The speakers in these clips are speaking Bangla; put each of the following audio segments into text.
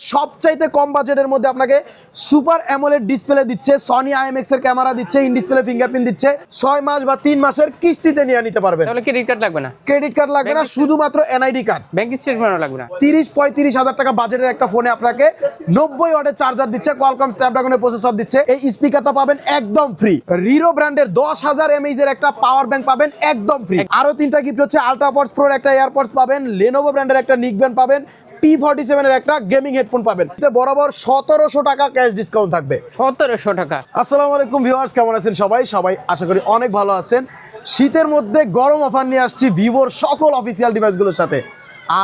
সবচাইতে কম বাজেটের মধ্যে আপনাকে সুপার অ্যামোলেড ডিসপ্লে দিচ্ছে সনি আইএমএক্স এর ক্যামেরা দিচ্ছে ইন ডিসপ্লে ফিঙ্গারপ্রিন্ট দিচ্ছে ছয় মাস বা তিন মাসের কিস্তিতে নিয়ে নিতে পারবেন। তাহলে ক্রেডিট কার্ড লাগবে না? ক্রেডিট কার্ড লাগবে না শুধুমাত্র এনআইডি কার্ড ব্যাংক স্টেটমেন্টও লাগবে না? তিরিশ পঁয়ত্রিশ হাজার টাকা বাজেটের একটা ফোনে আপনাকে নব্বই ওয়াটের চার্জার দিচ্ছে কলকম স্ন্যাপড্রাগনের প্রসেসর দিচ্ছে এই স্পিকারটা পাবেন একদম ফ্রি রিরো ব্র্যান্ডের দশ হাজার এমএইচ এর একটা পাওয়ার ব্যাংক পাবেন একদম ফ্রি আরও তিনটা গিফট হচ্ছে আলট্রাপডস প্রোর একটা এয়ারপডস পাবেন লেনোভো ব্র্যান্ডের একটা নিক ব্যান্ড পাবেন টি ফর্টি সেভেনের একটা গেমিং হেডফোন পাবেন। বরাবর সতেরোশো টাকা ক্যাশ ডিসকাউন্ট থাকবে। সতেরোশো টাকা। আসসালামু আলাইকুম ভিউয়ার্স কেমন আছেন সবাই? সবাই আশা করি অনেক ভালো আছেন। শীতের মধ্যে গরম অফার নিয়ে আসছি ভিভোর সকল অফিসিয়াল ডিভাইসগুলোর সাথে।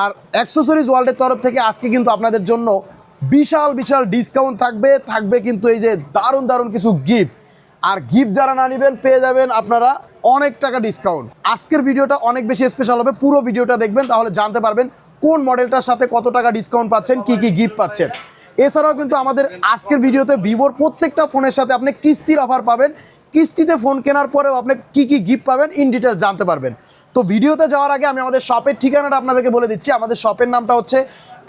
আর অ্যাক্সেসরিজ ওয়ার্ল্ডের তরফ থেকে আজকে কিন্তু আপনাদের জন্য বিশাল বিশাল ডিসকাউন্ট থাকবে। থাকবে কিন্তু এই যে দারুণ দারুণ কিছু গিফট আর গিফট যারা না নেবেন পেয়ে যাবেন আপনারা অনেক টাকা ডিসকাউন্ট আজকের ভিডিওটা অনেক বেশি স্পেশাল হবে। পুরো ভিডিওটা দেখবেন তাহলে জানতে পারবেন কোন মডেলটার সাথে কত টাকা ডিসকাউন্ট পাচ্ছেন, কি কি গিফট পাচ্ছেন। এছাড়াও কিন্তু আমাদের আজকের ভিডিওতে ভিভোর প্রত্যেকটা ফোনের সাথে আপনি কিস্তির অফার পাবেন। কিস্তিতে ফোন কেনার পরেও আপনি কি কি গিফট পাবেন ইন ডিটেলস জানতে পারবেন। তো ভিডিওতে যাওয়ার আগে আমি আমাদের শপের ঠিকানাটা আপনাদেরকে বলে দিচ্ছি। আমাদের শপের নামটা হচ্ছে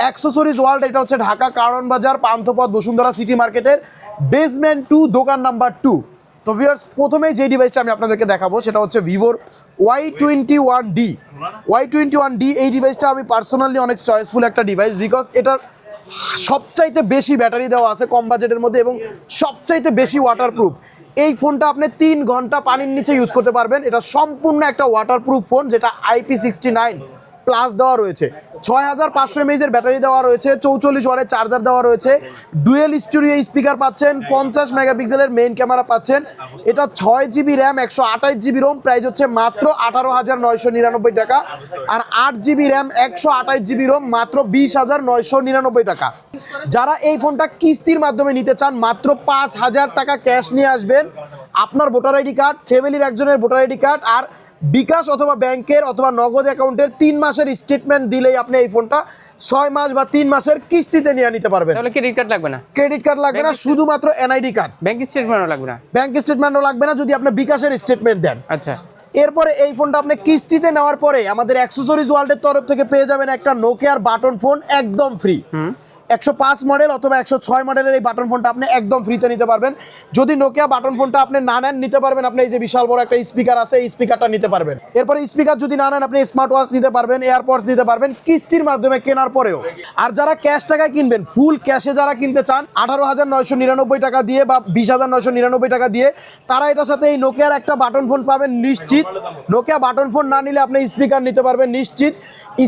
অ্যাক্সেসরিজ ওয়ার্ল্ড এটা হচ্ছে ঢাকা কারণ বাজার, পান্থপথ, বসুন্ধরা সিটি মার্কেটের বেসমেন্ট টু দোকান নাম্বার টু তো ভিউয়ার্স প্রথমেই যে ডিভাইসটা আমি আপনাদেরকে দেখাবো, সেটা হচ্ছে ভিভোর Y twenty one D Y twenty one D এই ডিভাইসটা আমি পার্সোনালি অনেক চয়েসফুল একটা ডিভাইস বিকজ এটার সবচাইতে বেশি ব্যাটারি দেওয়া আছে কম বাজেটের মধ্যে এবং সবচাইতে বেশি ওয়াটারপ্রুফ এই ফোনটা আপনি তিন ঘণ্টা পানির নিচে ইউজ করতে পারবেন। এটা সম্পূর্ণ একটা ওয়াটারপ্রুফ ফোন যেটা আইপি সিক্সটি নাইন প্লাস দেওয়া রয়েছে। ছয় হাজার পাঁচশো এমএইচের ব্যাটারি দেওয়া রয়েছে, চৌচল্লিশ ওয়ারের চার্জার দেওয়া রয়েছে। ডুয়েল স্টুডিও স্পিকার পাচ্ছেন, পঞ্চাশ মেগাপিক্সেলের মেইন ক্যামেরা পাচ্ছেন। এটা ছয় জিবি র্যাম একশো আঠাশ জিবি রোম প্রাইস হচ্ছে মাত্র আঠারো হাজার নয়শো নিরানব্বই টাকা। আর আট জিবি র্যাম একশো আঠাশ জিবি রোম মাত্র বিশ হাজার নয়শো নিরানব্বই টাকা। যারা এই ফোনটা কিস্তির মাধ্যমে নিতে চান, মাত্র পাঁচ হাজার টাকা ক্যাশ নিয়ে আসবেন। আপনার ভোটার আইডি কার্ড ফ্যামিলির একজনের ভোটার আইডি কার্ড আর বিকাশ অথবা ব্যাংকের অথবা নগদ অ্যাকাউন্টের তিন মাসের স্টেটমেন্ট দিলেই আপনি এই ফোনটা ছয় মাস বা তিন মাসের কিস্তিতে নিয়ে নিতে পারবেন। তাহলে ক্রেডিট কার্ড লাগবে না? ক্রেডিট কার্ড লাগবে না শুধুমাত্র এনআইডি কার্ড ব্যাংক স্টেটমেন্টও লাগবে না? ব্যাংক স্টেটমেন্টও লাগবে না যদি আপনি বিকাশের স্টেটমেন্ট দেন। আচ্ছা। এরপরে এই ফোনটা আপনি কিস্তিতে নেওয়ার পরে আমাদের অ্যাক্সেসরিজ ওয়ার্ল্ডের তরফ থেকে পেয়ে যাবেন একটা নোকিয়ার বাটন ফোন একদম ফ্রি একশো পাঁচ মডেল অথবা একশো ছয় মডেলের এই বাটন ফোনটা আপনি একদম ফ্রিতে নিতে পারবেন। যদি নোকিয়া বাটন ফোনটা আপনি না নেন, নিতে পারবেন। আপনি এই যে বিশাল বড় একটা স্পিকার আছে, এই স্পিকারটা নিতে পারবেন। এরপরে স্পিকার যদি না নেন, আপনি স্মার্ট ওয়াচ নিতে পারবেন এয়ারপডস নিতে পারবেন, কিস্তির মাধ্যমে কেনার পরেও। আর যারা ক্যাশ টাকায় কিনবেন ফুল ক্যাশে যারা কিনতে চান, আঠারো হাজার নয়শো নিরানব্বই টাকা দিয়ে বা বিশ হাজার নয়শো নিরানব্বই টাকা দিয়ে, তারা এটার সাথে এই নোকিয়ার একটা বাটন ফোন পাবেন নিশ্চিত। নোকিয়া বাটন ফোন না নিলে আপনি স্পিকার নিতে পারবেন নিশ্চিত।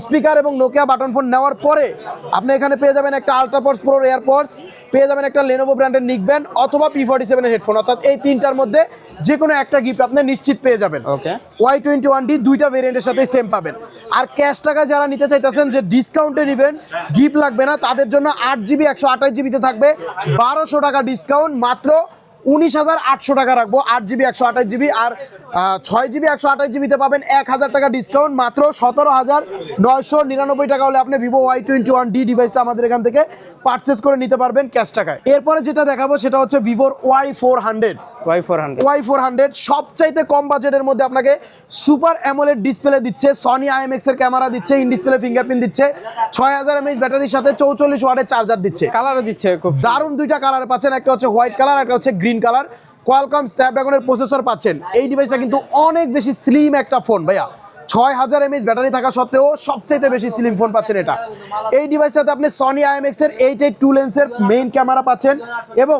স্পিকার এবং নোকিয়া বাটন ফোন নেওয়ার পরে আপনি এখানে পেয়ে যাবেন একটা আলট্রাপডস প্রো এয়ারপোর্স পেয়ে যাবেন একটা লেনোভো ব্র্যান্ডের নিক ব্যান্ড অথবা পি ফর্টি সেভেনের হেডফোন অর্থাৎ এই তিনটার মধ্যে যে কোনো একটা গিফট আপনি নিশ্চিত পেয়ে যাবেন। Okay Y twenty one D দুইটা ভেরিয়েন্টের সাথে সেম পাবেন। আর ক্যাশ টাকা যারা নিতে চাইতেছেন যে ডিসকাউন্টে নেবেন গিফট লাগবে না তাদের জন্য আট জিবি একশো আঠাশ জিবিতে থাকবে। বারোশো টাকা ডিসকাউন্ট মাত্র উনিশ হাজার আটশো টাকা রাখব আট জিবি একশো আঠাশ জিবি আর ছয় জিবি একশো আঠাশ জিবিতে পাবেন এক হাজার টাকা ডিসকাউন্ট মাত্র সতেরো হাজার নয়শো নিরানব্বই টাকা হলে আপনি Vivo Y twenty one D ডিভাইসটা আমাদের এখান থেকে পারচেস করে নিতে পারবেন ক্যাশ টাকায়। এরপরে যেটা দেখাবো সেটা হচ্ছে ভিভোর Y four hundred. Y four hundred. Y four hundred সবচাইতে কম বাজেটের মধ্যে আপনাকে সুপার অ্যামোলেড ডিসপ্লে দিচ্ছে সনি আইএমএক্স এর ক্যামেরা দিচ্ছে ইন ডিসপ্লে ফিঙ্গারপ্রিন্ট দিচ্ছে ছয় হাজার এমএইচ ব্যাটারির সাথে চৌচল্লিশ ওয়াটের চার্জার দিচ্ছে। কালারও দিচ্ছে খুব দারুণ দুইটা কালার পাচ্ছেন একটা হচ্ছে হোয়াইট কালার একটা হচ্ছে গ্রিন কালার কোয়ালকম স্ন্যাপড্রাগনের প্রসেসর পাচ্ছেন। এই ডিভাইসটা কিন্তু অনেক বেশি স্লিম একটা ফোন ভাইয়া। ছয় হাজার এমএইচ ব্যাটারি থাকা সত্ত্বেও সবচেয়ে বেশি স্লিম ফোন পাচ্ছেন এটা। এই ডিভাইসটাতে আপনি সনি আইএমএক্স এর এইট এইট টু লেন্সের মেইন ক্যামেরা পাচ্ছেন এবং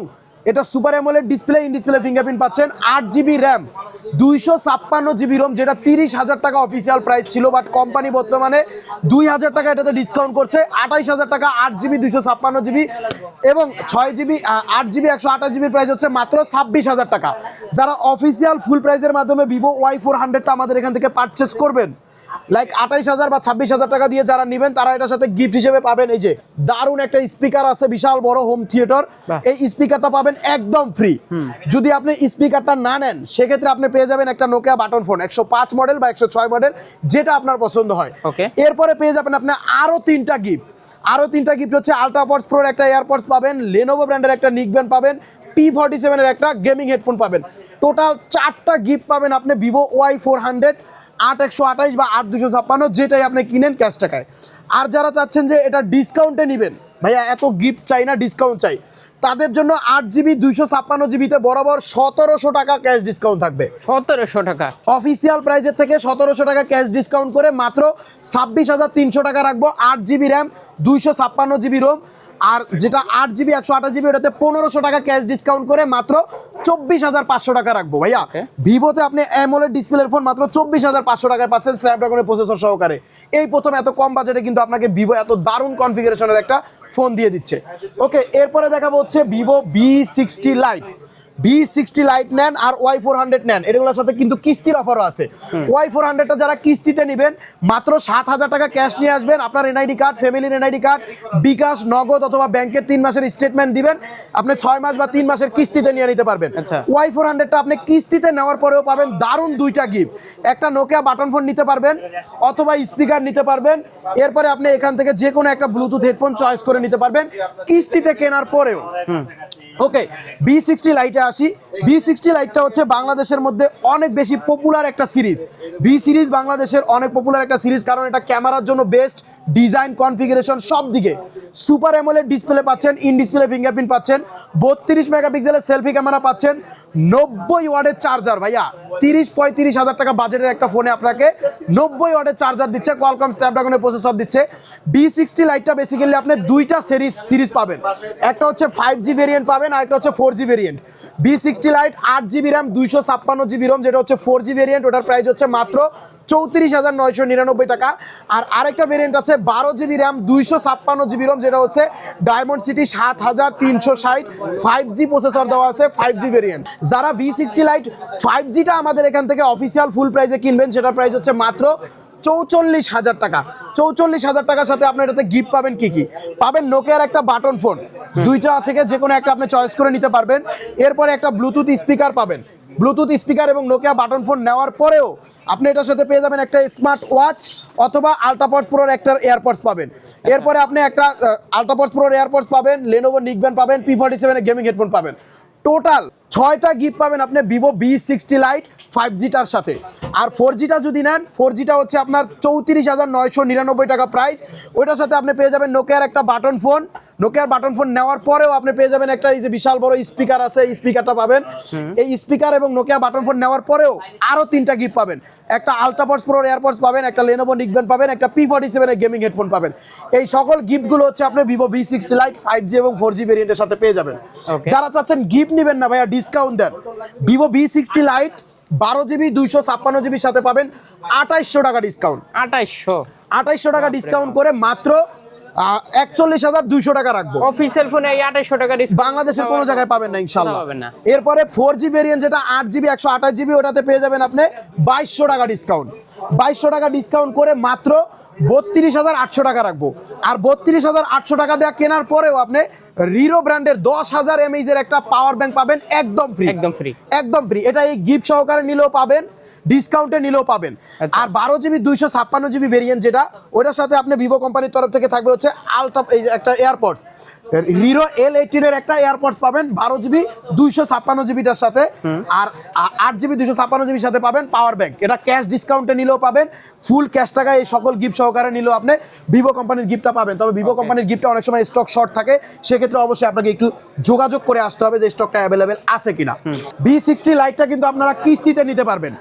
এটা super AMOLED display in display fingerprint পাচ্ছেন, আট জিবি র্যাম দুইশো ছাপ্পান্ন জিবি রোম যেটা তিরিশ হাজার টাকা অফিসিয়াল প্রাইস ছিল বাট কোম্পানি বর্তমানে দুই হাজার টাকা এটাতে ডিসকাউন্ট করছে, আঠাইশ হাজার টাকা, আট জিবি দুইশো ছাপ্পান্ন জিবি এবং ছয় জিবি আট জিবি একশো আঠাশ জিবির প্রাইস হচ্ছে মাত্র ছাব্বিশ হাজার টাকা। যারা অফিসিয়াল ফুল প্রাইসের মাধ্যমে ভিভো ওয়াই ফোর হান্ড্রেডটা আমাদের এখান থেকে পারচেস করবেন লাইক আঠাইশ হাজার বা ছাব্বিশ হাজার টাকা দিয়ে যারা নেবেন তারা এটার সাথে গিফট হিসেবে পাবেন। এই যে দারুণ একটা স্পিকার আছে বিশাল বড় হোম থিয়েটার এই স্পিকারটা পাবেন একদম ফ্রি যদি আপনি স্পিকারটা না নেন সেক্ষেত্রে আপনি পেয়ে যাবেন একটা নোকিয়া বাটন ফোন একশো পাঁচ মডেল বা একশো ছয় মডেল যেটা আপনার পছন্দ হয়. এরপরে পেয়ে যাবেন আপনি আরও তিনটা গিফট আরও তিনটা গিফট হচ্ছে আলট্রাপডস প্রোর একটা এয়ারপডস পাবেন লেনোভো ব্র্যান্ডের একটা নিক ব্যান্ড পাবেন টি ফর্টি সেভেনের একটা গেমিং হেডফোন পাবেন। টোটাল চারটা গিফট পাবেন আপনি ভিভো ওয়াই ফোর হান্ড্রেড আট একশো আঠাইশ বা আট দুশো ছাপ্পান্ন যেটাই আপনি কিনেন ক্যাশ টাকায়। আর যারা চাচ্ছেন যে এটা ডিসকাউন্টে নেবেন ভাইয়া এত গিফট চাই না ডিসকাউন্ট চাই। তাদের জন্য আট জিবি দুইশো ছাপ্পান্ন জিবিতে বরাবর সতেরোশো টাকা ক্যাশ ডিসকাউন্ট থাকবে। সতেরোশো টাকা। অফিসিয়াল প্রাইজের থেকে সতেরোশো টাকা ক্যাশ ডিসকাউন্ট করে মাত্র ছাব্বিশ হাজার তিনশো টাকা রাখব। আট জিবি র্যাম দুইশো ছাপ্পান্ন জিবি রোম আর যেটা আট জিবি একশো আঠাশ জিবি ওটাতে পনেরোশো টাকা ক্যাশ ডিসকাউন্ট করে মাত্র চব্বিশ হাজার পাঁচশো টাকা রাখব। ভাইয়া. ভিভোতে আপনি অ্যামোলেড ডিসপ্লের ফোন মাত্র চব্বিশ হাজার পাঁচশো টাকায় পাচ্ছেন স্ন্যাপড্রাগনের প্রসেসর সহকারে। এই প্রথম এত কম বাজেটে কিন্তু আপনাকে ভিভো এত দারুণ কনফিগারেশনের একটা ফোন দিয়ে দিচ্ছে। ওকে এরপরে দেখাবো হচ্ছে Vivo B sixty lite B sixty lite নেন আর ওয়াই ফোর হান্ড্রেড নেন। এগুলোর সাথে কিন্তু কিস্তির অফারও আছে। ওয়াই ফোর হান্ড্রেডটা যারা কিস্তিতে নেবেন মাত্র সাত হাজার টাকা ক্যাশ নিয়ে আসবেন। আপনার এনআইডি কার্ড ফ্যামিলির এনআইডি কার্ড বিকাশ নগদ অথবা ব্যাংকের তিন মাসের স্টেটমেন্ট দিবেন। আপনি ছয় মাস বা তিন মাসের কিস্তিতে নিয়ে নিতে পারবেন। ওয়াই ফোর হান্ড্রেডটা আপনি কিস্তিতে নেওয়ার পরেও পাবেন দারুণ দুইটা গিফট একটা নোকিয়া বাটন ফোন নিতে পারবেন অথবা স্পিকার নিতে পারবেন। এরপরে আপনি এখান থেকে যে কোনো একটা ব্লুটুথ হেডফোন চয়েস করে নিতে পারবেন। কিস্তিতে কেনার পরেও ওকে বি সিক্সটি লাইটে আসি। বি সিক্সটি লাইটটা হচ্ছে বাংলাদেশের মধ্যে অনেক বেশি পপুলার একটা সিরিজ বি সিরিজ বাংলাদেশের অনেক পপুলার একটা সিরিজ কারণ এটা ক্যামেরার জন্য বেস্ট ডিজাইন, কনফিগারেশন সব দিকে সুপার অ্যামোলেড ডিসপ্লে পাচ্ছেন, ইন ডিসপ্লে ফিঙ্গারপ্রিন্ট পাচ্ছেন, বত্রিশ মেগাপিক্সেলের সেলফি ক্যামেরা পাচ্ছেন, নব্বই ওয়ার্ডের চার্জার ভাইয়া, তিরিশ পঁয়ত্রিশ হাজার টাকা বাজেটের একটা ফোনে আপনাকে নব্বই ওয়ার্ডের চার্জার দিচ্ছে কলকম স্ন্যাপড্রাগনের প্রসেসর দিচ্ছে। বি সিক্সটি লাইটটা বেসিক্যালি আপনি দুইটা সিরিজ সিরিজ পাবেন। একটা হচ্ছে ফাইভ জি ভেরিয়েন্ট পাবেন, আর একটা হচ্ছে four G variant B sixty lite আট জিবি র্যাম দুইশো ছাপ্পান্ন জিবি রোম যেটা হচ্ছে ফোর জি ভেরিয়েন্ট ওটার প্রাইস হচ্ছে মাত্র চৌত্রিশ হাজার নয়শো নিরানব্বই টাকা। আর আরেকটা ভেরিয়েন্ট আছে বারো জিবি র্যাম দুইশো ছাপ্পান্ন জিবি রোম যেটা হচ্ছে ডায়মন্ড সিটি সাত হাজার তিনশো ষাট। ফাইভ জি প্রসেসর দেওয়া আছে ফাইভ জি ভেরিয়েন্ট যারা ভি সিক্সটি লাইট ফাইভ জিটা আমাদের এখান থেকে অফিসিয়াল ফুল প্রাইসে কিনবেন সেটার প্রাইস হচ্ছে মাত্র চৌচল্লিশ হাজার টাকা। চৌচল্লিশ হাজার টাকার সাথে আপনি এটাতে গিফট পাবেন কি কি? পাবেন নোকিয়ার একটা বাটন ফোন দুইটা থেকে যে কোনো একটা আপনি চয়েস করে নিতে পারবেন। এরপরে একটা ব্লুটুথ স্পিকার পাবেন। ব্লুটুথ স্পিকার এবং নোকিয়া বাটন ফোন নেওয়ার পরেও আপনি এটার সাথে পেয়ে যাবেন একটা স্মার্ট ওয়াচ অথবা আলট্রাপডস প্রোর একটা এয়ারপডস পাবেন। এরপরে আপনি একটা আলট্রাপডস প্রোর এয়ারপডস পাবেন লেনোভো নিকব্যান্ড পাবেন পি ফর্টি সেভেনের গেমিং হেডফোন পাবেন। টোটাল ছয়টা গিফট পাবেন আপনি Vivo B sixty lite five jitter সাথে। আর ফোর জিটা যদি নেন ফোর জিটা হচ্ছে আপনার চৌত্রিশ হাজার নয়শো নিরানব্বই টাকা প্রাইস ওইটার সাথে আপনি পেয়ে যাবেন নোকিয়ার একটা বাটন ফোন নোকিয়ার বাটন ফোন নেওয়ার পরেও আপনি পেয়ে যাবেন একটা এই যে বিশাল বড় স্পিকার আছে স্পিকারটা পাবেন। এই স্পিকার এবং নোকিয়া বাটন ফোন নেওয়ার পরেও আরও তিনটা গিফট পাবেন। একটা আলট্রাপডস প্রো এয়ারপডস পাবেন একটা লেনোভো নিকব্যান্ড পাবেন একটা পি ফর্টি সেভেনের গেমিং হেডফোন পাবেন। এই সকল গিফটগুলো হচ্ছে আপনি Vivo V sixty lite five G এবং ফোর জি ভেরিয়েন্টের সাথে পেয়ে যাবেন। যারা চাচ্ছেন গিফট নেবেন না ভাইয়া ডিসকাউন্ট দেন। ভিভো ভি সিক্সটি লাইট বারো জিবি দুইশো ছাপ্পান্ন জিবির সাথে পাবেন। আঠাইশশো টাকা ডিসকাউন্ট আঠাইশশো। আঠাইশশো টাকা ডিসকাউন্ট করে মাত্র একচল্লিশ হাজার দুইশো টাকা রাখব। অফিসিয়াল ফোনে এই আঠাইশশো টাকা বাংলাদেশের কোনো জায়গায় পাবেন না ইনশাল্লাহ পাবেন না। এরপরে ফোর জি ভেরিয়েন্ট যেটা আট জিবি একশো আঠাশ জিবি ওটাতে পেয়ে যাবেন আপনি বাইশশো টাকা ডিসকাউন্ট বাইশশো টাকা ডিসকাউন্ট করে মাত্র বত্রিশ হাজার আটশো টাকা রাখব। আর বত্রিশ হাজার আটশো টাকা দেওয়া কেনার পরেও আপনি রিরো ব্র্যান্ডের দশ হাজার এমএইচ এর একটা পাওয়ার ব্যাংক পাবেন একদম ফ্রি একদম free। একদম ফ্রি এটা এই গিফট সহকারে নিলেও পাবেন। ডিসকাউন্টে নিলেও পাবেন আচ্ছা। আর বারো জিবি দুইশো ছাপ্পান্ন জিবি ভেরিয়েন্ট যেটা ওটার সাথে আপনি ভিভো কোম্পানির তরফ থেকে থাকবে হচ্ছে আলট্রা এই একটা এয়ারপডস হিরো এল এইটিনের একটা এয়ারপডস পাবেন বারো জিবি দুইশো ছাপ্পান্ন জিবিটার সাথে। আর আট জিবি দুইশো ছাপ্পান্ন জিবির সাথে পাবেন পাওয়ার ব্যাংক এটা ক্যাশ ডিসকাউন্টে নিলেও পাবেন ফুল ক্যাশ টাকায় এই সকল গিফট সহকারে নিলেও আপনি ভিভো কোম্পানির গিফটটা পাবেন। তবে ভিভো কোম্পানির গিফটটা অনেক সময় স্টক শর্ট থাকে সেক্ষেত্রে অবশ্যই আপনাকে একটু যোগাযোগ করে আসতে হবে যে স্টকটা অ্যাভেলেবেল আছে কিনা। বি সিক্সটি লাইটটা কিন্তু আপনারা কিস্তিতে নিতে পারবেন।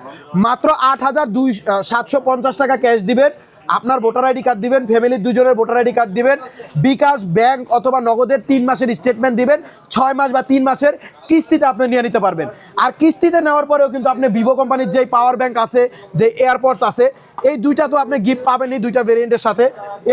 মাত্র আট হাজার দুই সাতশো পঞ্চাশ টাকা ক্যাশ দিবেন আপনার ভোটার আইডি কার্ড দিবেন ফ্যামিলির দুজনের ভোটার আইডি কার্ড দিবেন, বিকাশ, ব্যাংক অথবা নগদের তিন মাসের স্টেটমেন্ট দিবেন, ছয় মাস বা তিন মাসের কিস্তিতে আপনি নিয়ে নিতে পারবেন। আর কিস্তিতে নেওয়ার পরেও কিন্তু আপনি ভিভো কোম্পানির যেই পাওয়ার ব্যাংক আছে, যে এয়ারপডস আছে, এই দুইটা তো আপনি গিফট পাবেন এই দুইটা ভেরিয়েন্টের সাথে।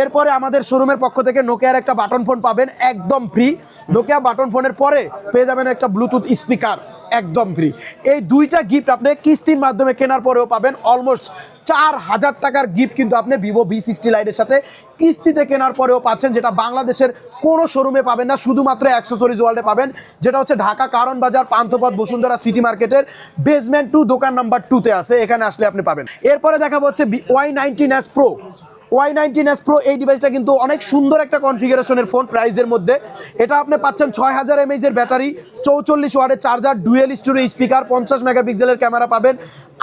এরপরে আমাদের শোরুমের পক্ষ থেকে নোকিয়ার একটা বাটন ফোন পাবেন, একদম ফ্রি নোকিয়া বাটন ফোনের পরে পেয়ে যাবেন একটা ব্লুটুথ স্পিকার একদম ফ্রি এই দুইটা গিফট আপনি কিস্তির মাধ্যমে কেনার পরেও পাবেন অলমোস্ট চার হাজার টাকার গিফট কিন্তু আপনি ভিভো ভি সিক্সটি লাইটের সাথে কিস্তিতে কেনার পরেও পাচ্ছেন, যেটা বাংলাদেশের কোনো শোরুমে পাবেন না, শুধুমাত্র অ্যাক্সেসরিজ ওয়ার্ল্ডে পাবেন, যেটা হচ্ছে ঢাকা কারণ বাজার, পান্থপথ, বসুন্ধরা সিটি মার্কেটের বেসমেন্ট টু দোকান নাম্বার টুতে আছে, এখানে আসলে আপনি পাবেন। এরপরে দেখা হচ্ছে Y nineteen S pro Y nineteen S pro এই ডিভাইসটা কিন্তু অনেক সুন্দর একটা কনফিগারেশনের ফোন প্রাইসের মধ্যে। এটা আপনি পাচ্ছেন ছয় হাজার এমএইচ এর ব্যাটারি, চৌচল্লিশ ওয়ার্ডের চার্জার ডুয়েল স্টোরেজ স্পিকার পঞ্চাশ মেগাপিক্সেলের ক্যামেরা পাবেন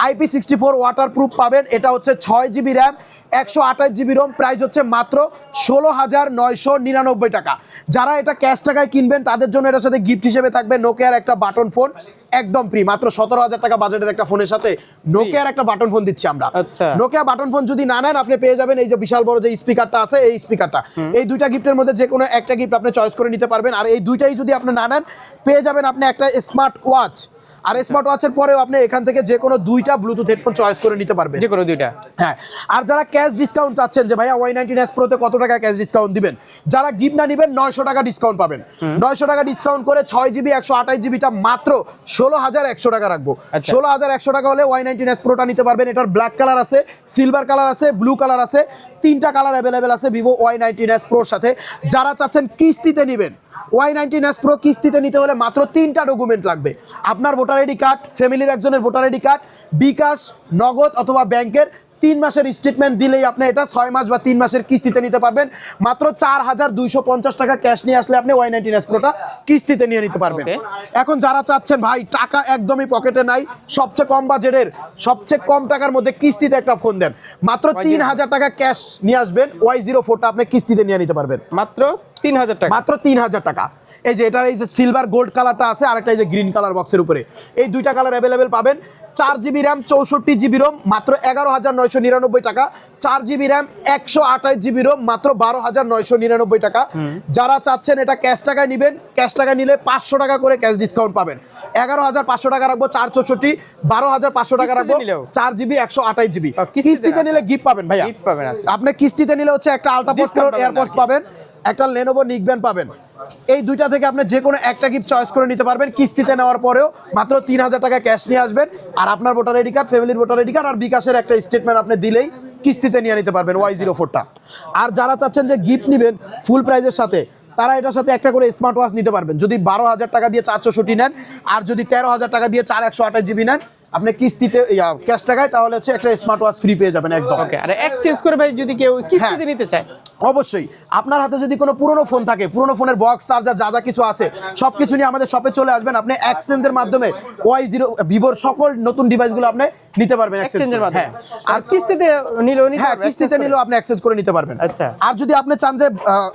IP sixty four water proof পাবেন, এটা হচ্ছে ছয় জিবি র্যাম একশো আঠাশ জিবি রোম প্রাইস হচ্ছে মাত্র ষোলো হাজার নয়শো নিরানব্বই টাকা। যারা এটা ক্যাশ টাকায় কিনবেন, তাদের জন্য এটার সাথে গিফট হিসেবে থাকবে নোকিয়ার একটা বাটন ফোন একদম ফ্রি মাত্র সতেরো হাজার টাকা বাজেটের একটা ফোনের সাথে নোকিয়ার একটা বাটন ফোন দিচ্ছি আমরা। আচ্ছা। নোকিয়া বাটন ফোন যদি না নেন আপনি পেয়ে যাবেন এই যে বিশাল বড় যে স্পিকারটা আছে এই স্পিকারটা এই দুইটা গিফটের মধ্যে যে কোনো একটা গিফট আপনি চয়েস করে নিতে পারবেন। আর এই দুইটাই যদি আপনি না নেন পেয়ে যাবেন আপনি একটা স্মার্ট ওয়াচ আর স্মার্ট ওয়াচের পরেও আপনি এখান থেকে যে কোনো দুইটা ব্লুটুথ হেডফোন চয়েস করে নিতে পারবেন। যে কোনো দুইটা। হ্যাঁ আর যারা ক্যাশ ডিসকাউন্ট চাচ্ছেন যে ভাইয়া ওয়াই নাইনটিন এস প্রোতে কত টাকা ক্যাশ ডিসকাউন্ট দিবেন? যারা গিফট না নেবেন নয়শো টাকা ডিসকাউন্ট পাবেন। নয়শো টাকা ডিসকাউন্ট করে ছয় জিবি একশো আঠাশ জিবিটা মাত্র ষোলো হাজার একশো টাকা রাখব। আচ্ছা। ষোলো হাজার একশো টাকা হলে ওয়াই নাইনটিন এস প্রোটা নিতে পারবেন। এটার ব্ল্যাক কালার আছে সিলভার কালার আছে ব্লু কালার আছে তিনটা কালার অ্যাভেলেবেল আছে ভিভো ওয়াই নাইনটিন এস প্রোর সাথে। যারা চাচ্ছেন কিস্তিতে নেবেন ওয়াই নাইনটিন এস প্রো কিস্তিতে নিতে হলে মাত্র তিনটা ডকুমেন্ট লাগবে। আপনার ভোটার আইডি কার্ড ফ্যামিলির একজনের voter ID card bKash Nagad অথবা ব্যাংকের তিন মাসের স্টেটমেন্ট দিলেই আপনি এটা ছয় মাস বা তিন মাসের কিস্তিতে নিতে পারবেন। মাত্র চার হাজার দুইশো পঞ্চাশ টাকা ক্যাশ নিয়ে আসলে আপনি ওয়াই নাইনটিন এস প্রোটা কিস্তিতে নিয়ে নিতে পারবেন। এখন যারা চাচ্ছেন ভাই টাকা একদমই পকেটে নাই সবচেয়ে কম বাজেটের সবচেয়ে কম টাকার মধ্যে কিস্তিতে একটা ফোন দেন। মাত্র তিন হাজার টাকা ক্যাশ নিয়ে আসবেন ওয়াই জিরো ফোরটা আপনি কিস্তিতে নিয়ে নিতে পারবেন। মাত্র তিন হাজার টাকা। মাত্র তিন হাজার টাকা। এই যে এটার এই যে সিলভার গোল্ড কালারটা আছে আর একটা এই যে গ্রিন কালার বক্সের উপরে। এই দুইটা কালার অ্যাভেলেবেল পাবেন। চার জিবি র্যাম চৌষট্টি জিবি রোম মাত্র এগারো হাজার নয়শো নিরানব্বই টাকা। চার জিবি র্যাম একশো আঠাশ জিবি রোম মাত্র বারো হাজার নয়শো নিরানব্বই টাকা। যারা চাচ্ছেন এটা ক্যাশ টাকায় নেবেন ক্যাশ টাকা নিলে পাঁচশো টাকা করে ক্যাশ ডিসকাউন্ট পাবেন। এগারো হাজার পাঁচশো টাকা রাখব চার চৌষট্টি বারো হাজার পাঁচশো টাকা রাখব চার জিবি একশো আঠাশ জিবি কিস্তিতে নিলে গিফট পাবেন ভাইয়া। আচ্ছা। আপনি কিস্তিতে নিলে হচ্ছে একটা আলট্রা পোস্ট এয়ারপোর্ট পাবেন। একটা লেনোভো নিকব্যান্ড পাবেন। এই দুইটা থেকে আপনি যে কোনো একটা গিফট চয়েস করে নিতে পারবেন। কিস্তিতে নেওয়ার পরেও মাত্র তিন হাজার টাকা ক্যাশ নিয়ে আসবেন। আর আপনার ভোটার আইডি কার্ড ফ্যামিলির ভোটার আইডি কার্ড আর বিকাশের একটা স্টেটমেন্ট আপনি দিলেই কিস্তিতে নিয়ে নিতে পারবেন ওয়াই জিরো ফোরটা আর যারা চাচ্ছেন যে গিফট নেবেন ফুল প্রাইজের সাথে তারা এটার সাথে একটা করে স্মার্ট ওয়াচ নিতে পারবেন। যদি বারো হাজার টাকা দিয়ে চারশো ছুটি নেন আর যদি তেরো হাজার টাকা দিয়ে চার একশো আঠাশ জিবি নেন আপনি কিস্তিতে ক্যাশ টাকায় তাহলে হচ্ছে একটা স্মার্ট ওয়াচ ফ্রি পেয়ে যাবেন একদম। আর এক্সচেঞ্জ করে ভাই যদি কেউ কিস্তিতে নিতে চায়। অবশ্যই। আপনার হাতে যদি কোনো পুরনো ফোন থাকে পুরনো ফোনের বক্স চার্জার যা যা কিছু আছে সব কিছু নিয়ে আমাদের শপে চলে আসবেন। আপনি এক্সচেঞ্জের মাধ্যমে ওয়াই জিরো ভিভোর সকল নতুন ডিভাইসগুলো আপনি নিতে পারবেন এক্সচেঞ্জের মাধ্যমে। হ্যাঁ। আর কিস্তিতে নিলেও নিতে হ্যাঁ কিস্তিতে নিলেও আপনি অ্যাক্সেস করে নিতে পারবেন। আচ্ছা। আর যদি আপনি চান যে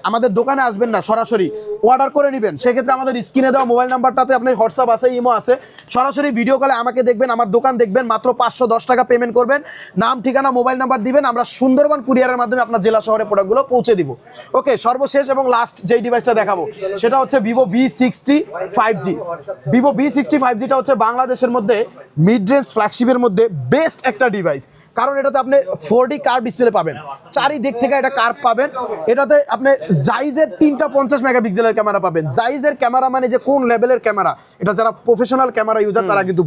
আমাদের দোকানে আসবেন না সরাসরি অর্ডার করে নেবেন সেক্ষেত্রে আমাদের স্ক্রিনে দেওয়া মোবাইল নাম্বারটাতে আপনি হোয়াটসঅ্যাপ আছে ইমো আছে। সরাসরি ভিডিও কলে আমাকে দেখবেন আমার দোকান দেখবেন মাত্র পাঁচশো দশ টাকা পেমেন্ট করবেন। নাম ঠিকানা মোবাইল নাম্বার দিবেন। আমরা সুন্দরবন কুরিয়ারের মাধ্যমে আপনার জেলা শহরে প্রোডাক্টগুলো পৌঁছে দিব। ওকে, সর্বশেষ এবং লাস্ট যেই ডিভাইসটা দেখাবো, সেটা হচ্ছে Vivo V sixty five G Vivo V sixty five জিটা হচ্ছে বাংলাদেশের মধ্যে মিড রেঞ্জ ফ্ল্যাগশিপের মধ্যে বেস্ট একটা ডিভাইস কারণ এটাতে আপনি ফোর ডি কার্ভ ডিসপ্লে পাবেন। চারিদিক থেকে এটা কার্ভ পাবেন। এটাতে আপনি জাইজের তিনটা পঞ্চাশ মেগাপিক্সেলের ক্যামেরা পাবেন। জাইজের ক্যামেরা মানে যে কোন লেভেলের ক্যামেরা এটা যারা প্রফেশনাল ক্যামেরা ইউজার তারা কিন্তু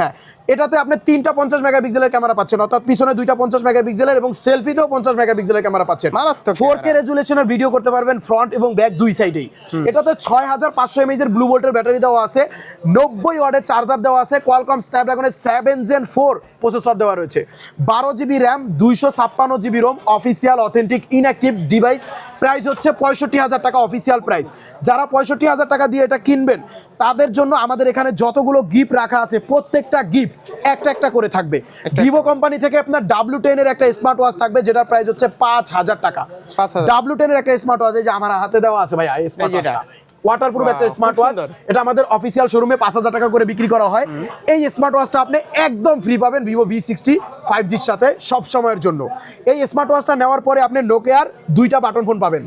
হ্যাঁ এটাতে আপনি তিনটা পঞ্চাশ মেগাপিক্সেলের ক্যামেরা পাচ্ছেন অর্থাৎ পিছনে দুইটা পঞ্চাশ মেগাপিক্সেলের এবং সেলফিতেও পঞ্চাশ মেগাপিক্সেলের ক্যামেরা পাচ্ছেন। ফোর কে রেজুলেশনের ভিডিও করতে পারবেন ফ্রন্ট এবং ব্যাক দুই সাইডেই এটাতে ছয় হাজার পাঁচশো এমএইচ এর ব্লু ভোল্টের ব্যাটারি দেওয়া আছে। নব্বই ওয়ার্ডের চার্জার দেওয়া আছে। কোয়ালকম স্ন্যাপড্রাগনের সেভেন জেন ফোর প্রসেসর দেওয়া রয়েছে। বারো জিবি র্যাম দুইশো ছাপ্পান্ন GB ROM official authentic inactive device price হচ্ছে পঁয়ষট্টি হাজার টাকা অফিসিয়াল প্রাইস যারা পঁয়ষট্টি হাজার টাকা দিয়ে এটা কিনবেন তাদের জন্য আমাদের এখানে যতগুলো গিফট রাখা আছে প্রত্যেকটা গিফট একটা একটা করে থাকবে। ভিভো কোম্পানি থেকে আপনার ডাব্লিউ টেনের একটা স্মার্ট ওয়াচ থাকবে যেটার প্রাইস হচ্ছে পাঁচ হাজার টাকা। 5,000 ডাব্লিউ টেনের একটা স্মার্ট ওয়াচ এই যে আমার হাতে দেওয়া আছে ভাই স্মার্ট যেটা। ওয়াটার প্রুফ একটা স্মার্ট ওয়াচ এটা আমাদের অফিসিয়াল শোরুমে পাঁচ হাজার টাকা করে বিক্রি করা হয়। এই স্মার্ট ওয়াচটা আপনি একদম ফ্রি পাবেন ভিভো ভি সিক্সটি ফাইভ জির সাথে সব সময়ের জন্য। এই স্মার্ট ওয়াচটা নেওয়ার পরে আপনি নোকিয়ার দুইটা বাটন ফোন পাবেন।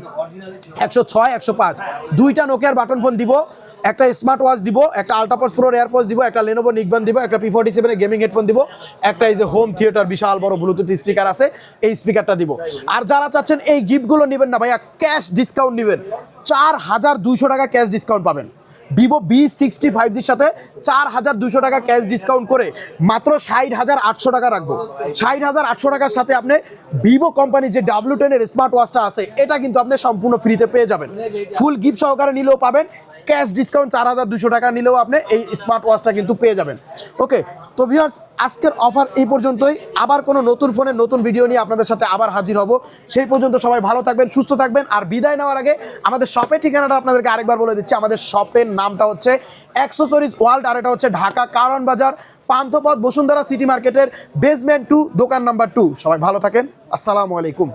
একশো ছয় একশো পাঁচ। দুইটা নোকিয়ার বাটন ফোন দিব একটা স্মার্ট ওয়াচ দিব একটা আল্ট্রাপস প্রোর এয়ারপোর্স দিব একটা লেনোভো নিকবান দিব একটা পি ফোর্টি সেভেনের গেমিং হেডফোন দিব একটা এই যে হোম থিয়েটার বিশাল বড় ব্লুটুথ স্পিকার আছে এই স্পিকারটা দিব। আর যারা চাচ্ছেন এই গিফটগুলো নেবেন না ভাইয়া ক্যাশ ডিসকাউন্ট নেবেন। চার হাজার দুইশো টাকা ক্যাশ ডিসকাউন্ট পাবেন। ভিভো বি সিক্সটি ফাইভ জির সাথে চার হাজার দুশো টাকা ক্যাশ ডিসকাউন্ট করে মাত্র ষাট হাজার আটশো টাকা রাখব। ষাট হাজার আটশো টাকার সাথে আপনি ভিভো কোম্পানি যে ডাব্লিউ টেনের স্মার্ট ওয়াচটা আছে, এটা কিন্তু আপনি সম্পূর্ণ ফ্রিতে পেয়ে যাবেন। ফুল গিফট সহকারে নিলেও পাবেন। ক্যাশ ডিসকাউন্ট চার হাজার দুশো টাকা নিলেও আপনি এই স্মার্ট ওয়াচটা কিন্তু পেয়ে যাবেন। ওকে তো ভিউয়ার্স আজকের অফার এই পর্যন্তই। আবার কোনো নতুন ফোনের নতুন ভিডিও নিয়ে আপনাদের সাথে আবার হাজির হব। সেই পর্যন্ত সবাই ভালো থাকবেন, সুস্থ থাকবেন। আর বিদায় নেওয়ার আগে আমাদের শপের ঠিকানাটা আপনাদেরকে আরেকবার বলে দিচ্ছি। আমাদের শপের নামটা হচ্ছে অ্যাক্সেসরিজ ওয়ার্ল্ড আর এটা হচ্ছে ঢাকা কারণ বাজার, পান্থপথ বসুন্ধরা সিটি মার্কেটের বেসমেন্ট টু দোকান নাম্বার টু সবাই ভালো থাকেন। আসসালামু আলাইকুম।